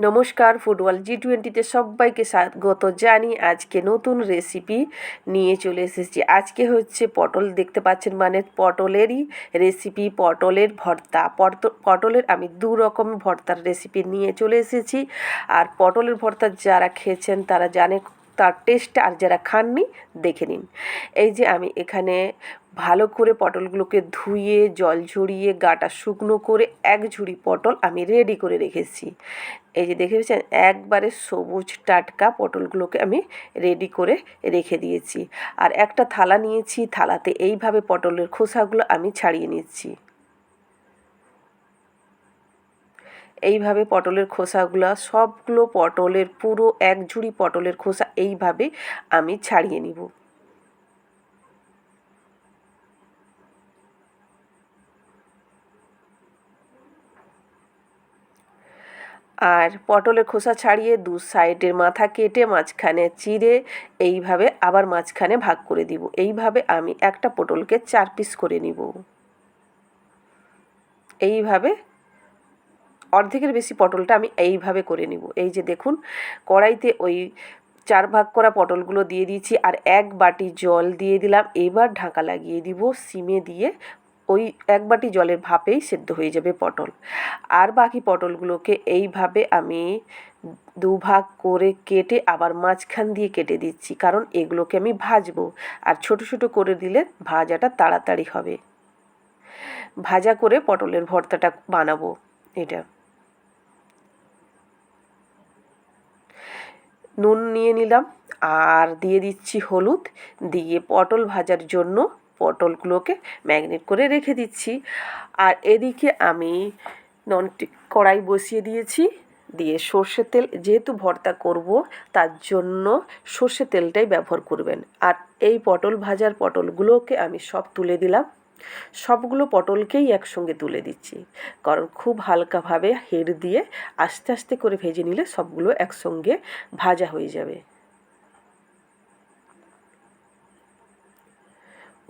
নমস্কার, ফুটবল জি টোয়েন্টিতে সবাইকে স্বাগত জানি। আজকে নতুন রেসিপি নিয়ে চলে এসেছি। আজকে হচ্ছে পটল, দেখতে পাচ্ছেন মানে পটলেরই রেসিপি পটলের ভর্তা। পট- পটলের আমি দু রকম ভর্তার রেসিপি নিয়ে চলে এসেছি। আর পটলের ভর্তা যারা খেয়েছেন, তারা জানে তার টেস্ট আর যারা খাননি, দেখে নিন। এই যে আমি এখানে ভালো করে পটলগুলোকে ধুয়ে, জল ঝরিয়ে, গাটা শুকনো করে এক ঝুড়ি পটল আমি রেডি করে রেখেছি। এই যে দেখে পেয়েছেন, একবারে সবুজ টাটকা পটলগুলোকে আমি রেডি করে রেখে দিয়েছি। আর একটা থালা নিয়েছি, থালাতে এইভাবে পটলের খোসাগুলো আমি ছাড়িয়ে নিচ্ছি। এইভাবে পটলের খোসাগুলো, সবগুলো পটলের পুরো এক ঝুড়ি পটলের খোসা এইভাবে আমি ছাড়িয়ে নিব। আর পটলের খোসা ছাড়িয়ে দু সাইডের মাথা কেটে মাঝখানে চিড়ে এইভাবে আবার মাঝখানে ভাগ করে দিব। এইভাবে আমি একটা পটলকে চার পিস করে নিব। এইভাবে অর্ধেকের বেশি পটলটা আমি এইভাবে করে নিব। এই যে দেখুন, কড়াইতে ওই চার ভাগ করা পটলগুলো দিয়ে দিয়েছি আর এক বাটি জল দিয়ে দিলাম। এবার ঢাকা লাগিয়ে দিব, সিমে দিয়ে ওই এক বাটি জলের ভাপেই সেদ্ধ হয়ে যাবে পটল। আর বাকি পটলগুলোকে এইভাবে আমি দুভাগ করে কেটে আবার মাঝখান দিয়ে কেটে দিচ্ছি, কারণ এগুলোকে আমি ভাজবো। আর ছোট ছোট করে দিলে ভাজাটা তাড়াতাড়ি হবে। ভাজা করে পটলের ভর্তাটা বানাবো এটা। নুন নিয়ে নিলাম, আর দিয়ে দিচ্ছি হলুদ। দিয়ে পটল ভাজার জন্য পটলগুলোকে ম্যাগনেট করে রেখে দিচ্ছি। আর এদিকে আমি নন কড়াই বসিয়ে দিয়েছি। দিয়ে সর্ষের তেল যেহেতু ভর্তা করব, তার জন্য সর্ষের তেলটাই ব্যবহার করবেন। আর এই পটল ভাজার পটলগুলোকে আমি সব তুলে দিলাম। সবগুলো পটলকেই একসঙ্গে তুলে দিচ্ছি। কারণ খুব হালকাভাবে হেড দিয়ে আস্তে আস্তে করে ভেজে নিলে সবগুলো একসঙ্গে ভাজা হয়ে যাবে।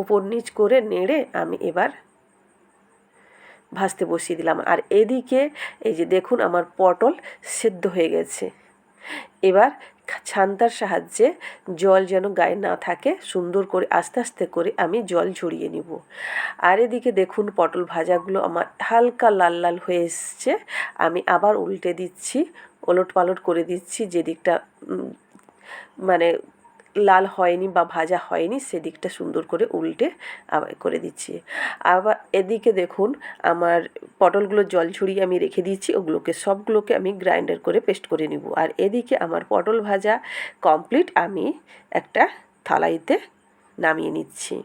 উপর নিচ করে নেড়ে আমি এবার ভাজতে বসিয়ে দিলাম। আর এদিকে এই যে দেখুন আমার পটল সেদ্ধ হয়ে গেছে। এবার ছান্তার সাহায্যে জল যেন গায়ে না থাকে, সুন্দর করে আস্তে আস্তে করে আমি জল ঝরিয়ে নিব। আর এদিকে দেখুন পটল ভাজাগুলো আমার হালকা লাল লাল হয়ে এসছে। আমি আবার উল্টে দিচ্ছি ওলট পালট করে দিচ্ছি যেদিকটা মানে লাল হয়নি বা ভাজা হয়নি, সেদিকটা সুন্দর করে উল্টে আবার করে দিচ্ছি। আবার এদিকে দেখুন, আমার পটলগুলো জল ছড়িয়ে আমি রেখে দিয়েছি, ওগুলোকে সবগুলোকে আমি গ্রাইন্ডার করে পেস্ট করে নিব। আর এদিকে আমার পটল ভাজা কমপ্লিট আমি একটা থালাইতে নামিয়ে নিচ্ছি।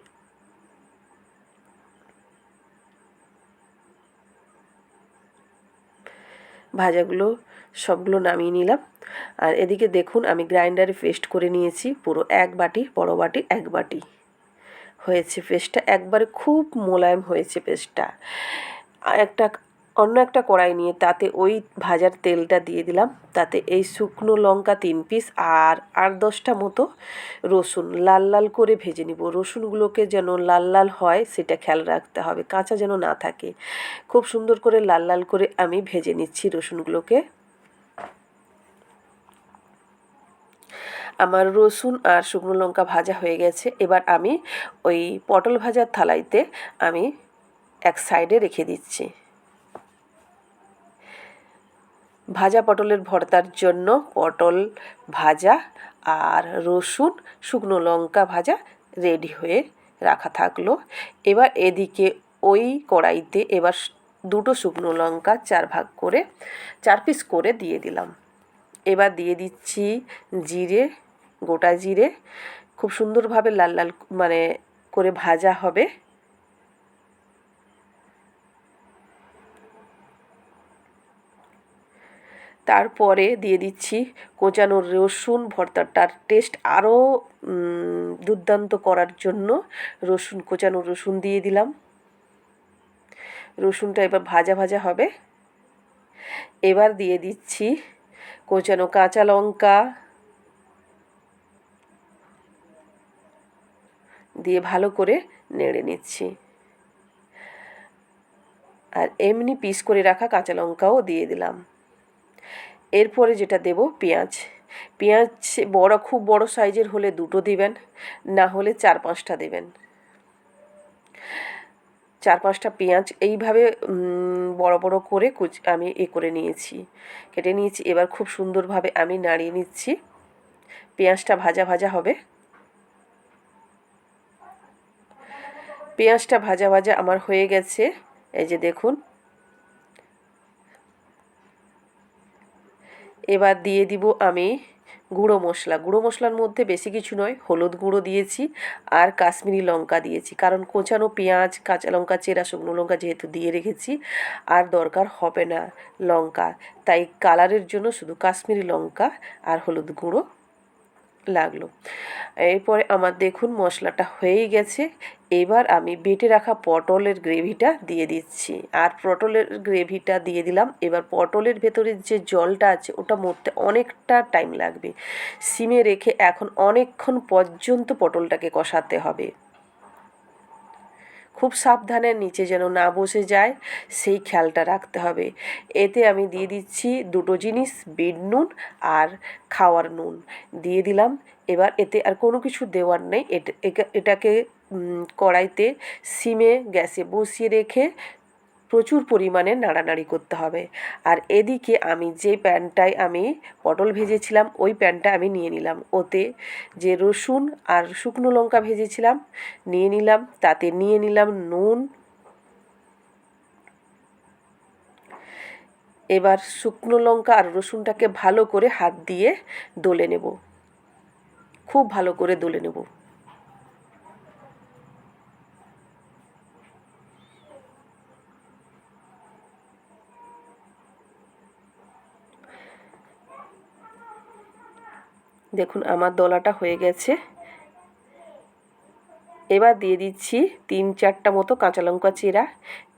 ভাজাগুলো সবগুলো নামিয়ে নিলাম। আর এদিকে দেখুন, আমি গ্রাইন্ডারে পেস্ট করে নিয়েছি পুরো এক বাটি, বড় বাটি এক বাটি। হয়েছে পেস্টটা, একবারে খুব মোলায়েম হয়েছে পেস্টটা। একটা, অন্য একটা কড়াই নিয়ে তাতে ওই ভাজার তেলটা দিয়ে দিলাম। তাতে এই শুকনো লঙ্কা তিন পিস আর আট দশটা মতো রসুন লাল লাল করে ভেজে নিব। রসুনগুলোকে যেন লাল লাল হয়, সেটা খেয়াল রাখতে হবে, কাঁচা যেন না থাকে। খুব সুন্দর করে লাল লাল করে আমি ভেজে নিচ্ছি রসুনগুলোকে। আমার রসুন আর শুকনো লঙ্কা ভাজা হয়ে গেছে। এবার আমি ওই পটল ভাজার থালাইতে আমি এক সাইডে রেখে দিচ্ছি। ভাজা পটলের ভর্তার জন্য পটল ভাজা আর রসুন, শুকনো লঙ্কা ভাজা রেডি হয়ে রাখা থাকল। এবার এদিকে ওই কড়াইতে এবার দুটো শুকনো লঙ্কা চার ভাগ করে, চার পিস করে দিয়ে দিলাম। এবার দিয়ে দিচ্ছি জিরে গোটা জিরে খুব সুন্দরভাবে লাল লাল মানে করে ভাজা হবে। তারপরে দিয়ে দিচ্ছি কোচানো রসুন, ভর্তাটার টেস্ট আরও দুর্দান্ত করার জন্য রসুন, কোচানো রসুন দিয়ে দিলাম। রসুনটা এবার ভাজা ভাজা হবে। এবার দিয়ে দিচ্ছি কোচানো কাঁচা লঙ্কা দিয়ে ভালো করে নেড়ে নিচ্ছি। আর এমনি পিস করে রাখা কাঁচা লঙ্কাও দিয়ে দিলাম। এরপরে যেটা দেব, পেঁয়াজ। পেঁয়াজ বড়, খুব বড় সাইজের হলে দুটো দিবেন, না হলে চার পাঁচটা দেবেন। চার পাঁচটা পেঁয়াজ এইভাবে বড় বড় করে কুচ, আমি এ করে নিয়েছি। কেটে নিয়েছি, এবার খুব সুন্দরভাবে আমি নাড়িয়ে নিচ্ছি। পেঁয়াজটা ভাজা ভাজা হবে। পেঁয়াজটা ভাজা ভাজা আমার হয়ে গেছে। এই যে দেখুন। এবার দিয়ে দিব আমি গুঁড়ো মশলা। গুঁড়ো মশলার মধ্যে বেশি কিছু নয়, হলুদ গুঁড়ো দিয়েছি আর কাশ্মীরি লঙ্কা দিয়েছি। কারণ কোচানো পেঁয়াজ, কাঁচা লঙ্কা, চেরা শুকনো লঙ্কা যেহেতু দিয়ে রেখেছি, আর দরকার হবে না লঙ্কা। তাই কালারের জন্য শুধু কাশ্মীরি লঙ্কা আর হলুদ গুঁড়ো লাগল। এরপরে আমার দেখুন মশলাটা হয়েই গেছে। এবার আমি বেটে রাখা পটলের গ্রেভিটা দিয়ে দিচ্ছি। আর পটলের গ্রেভিটা দিয়ে দিলাম। এবার পটলের ভেতরের যে জলটা আছে, ওটা মরতে অনেকটা টাইম লাগবে। সিমে রেখে এখন অনেকক্ষণ পর্যন্ত পটলটাকে কষাতে হবে। খুব সাবধানে নিচে যেন না বসে যায়, সেই খেয়ালটা রাখতে হবে। এতে আমি দিয়ে দিচ্ছি দুটো জিনিস, বিট নুন আর খাওয়ার নুন। দিয়ে দিলাম, এবার এতে আর কোনো কিছু দেওয়ার নেই। এটাকে কড়াইতে সিমে গ্যাসে বসিয়ে রেখে প্রচুর পরিমাণে নাড়ানাড়ি করতে হবে। আর এদিকে আমি যে প্যানটায় আমি পটল ভেজেছিলাম, ওই প্যানটা আমি নিয়ে নিলাম। ওতে যে রসুন আর শুকনো লঙ্কা ভেজেছিলাম, নিয়ে নিলাম। তাতে নিয়ে নিলাম নুন। এবার শুকনো লঙ্কা আর রসুনটাকে ভালো করে হাত দিয়ে দলে নেব। খুব ভালো করে দলে নেব। দেখুন, আমার দলাটা হয়ে গেছে। এবার দিয়ে দিচ্ছি তিন চারটা মতো কাঁচা লঙ্কা চিরা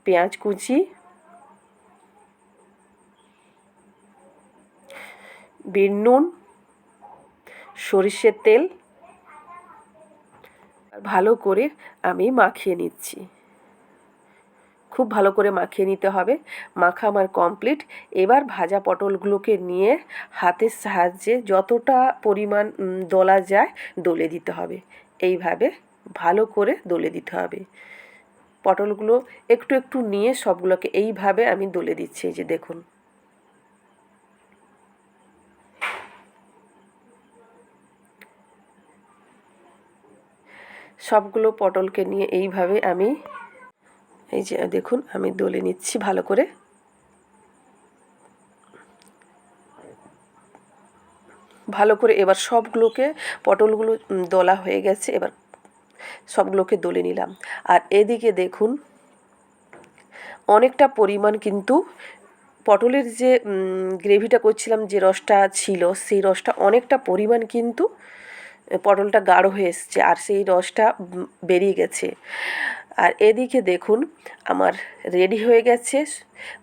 পেঁয়াজ কুচি বিট নুন, সরিষের তেল। ভালো করে আমি মাখিয়ে নিচ্ছি। খুব ভালো করে মাখিয়ে নিতে হবে। মাখা আমার কমপ্লিট এবার ভাজা পটলগুলোকে নিয়ে হাতের সাহায্যে যতটা পরিমাণ দলা যায় দলে দিতে হবে। এইভাবে ভালো করে দলে দিতে হবে। পটলগুলো একটু একটু নিয়ে সবগুলোকে এইভাবে আমি দলে দিচ্ছি যে দেখুন। সবগুলো পটলকে নিয়ে এইভাবে আমি এই যে, দেখুন, আমি দলে নিচ্ছি ভালো করে। ভালো করে এবার সবগুলোকে, পটলগুলো দলা হয়ে গেছে, এবার সবগুলোকে দলে নিলাম। আর এদিকে দেখুন, অনেকটা পরিমাণ কিন্তু পটলের যে গ্রেভিটা করছিলাম, যে রসটা ছিল, সেই রসটা অনেকটা পরিমাণ কিন্তু পটলটা গাঢ় হয়ে এসছে, আর সেই রসটা বেরিয়ে গেছে। আর এদিকে দেখুন, আমার রেডি হয়ে গেছে।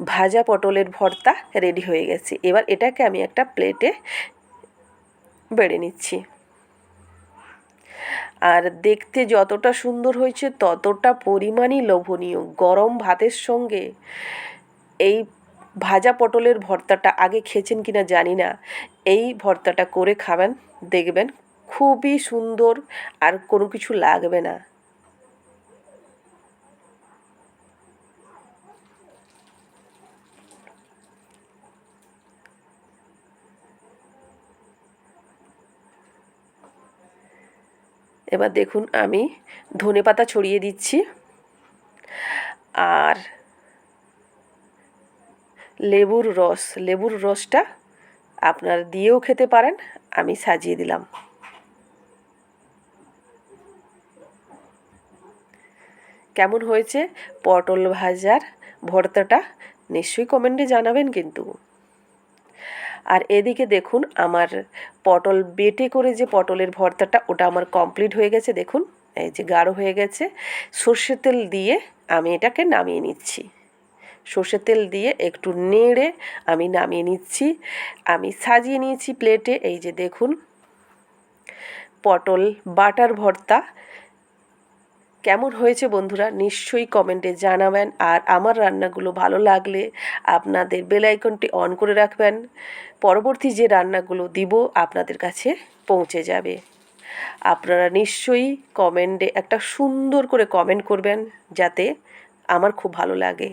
ভাজা পটলের ভর্তা রেডি হয়ে গেছে। এবার এটাকে আমি একটা প্লেটে বেড়ে নিচ্ছি। আর দেখতে যতটা সুন্দর হয়েছে, ততটা পরিমাণই লোভনীয়। গরম ভাতের সঙ্গে এই ভাজা পটলের ভর্তাটা আগে খেয়েছেন কিনা জানি না। এই ভর্তাটা করে খাবেন, দেখবেন খুবই সুন্দর আর কোনো কিছু লাগবে না। এবার দেখুন আমি ধনে পাতা ছড়িয়ে দিচ্ছি। আর লেবুর রস, লেবুর রসটা আপনার দিয়েও খেতে পারেন, আমি সাজিয়ে দিলাম। কেমন হয়েছে? পটল ভাজার ভর্তাটা নিশ্চয়ই কমেন্টে জানাবেন কিন্তু। আর এদিকে দেখুন, আমার পটল বেটে করে যে পটলের ভর্তাটা, ওটা আমার কমপ্লিট হয়ে গেছে। দেখুন, এই যে গাঢ় হয়ে গেছে। সর্ষের তেল দিয়ে আমি এটাকে নামিয়ে নিচ্ছি। সর্ষের তেল দিয়ে একটু নেড়ে আমি নামিয়ে নিচ্ছি। আমি সাজিয়ে নিয়েছি প্লেটে এই যে দেখুন, পটল বাটার ভর্তা কেমন হয়েছে বন্ধুরা, নিশ্চয়ই কমেন্টে জানাবেন। আর আমার রান্নাগুলো ভালো লাগলে আপনাদের বেলাইকনটি অন করে রাখবেন। পরবর্তী যে রান্নাগুলো দিব আপনাদের কাছে পৌঁছে যাবে। আপনারা নিশ্চয়ই কমেন্টে একটা সুন্দর করে কমেন্ট করবেন, যাতে আমার খুব ভালো লাগে।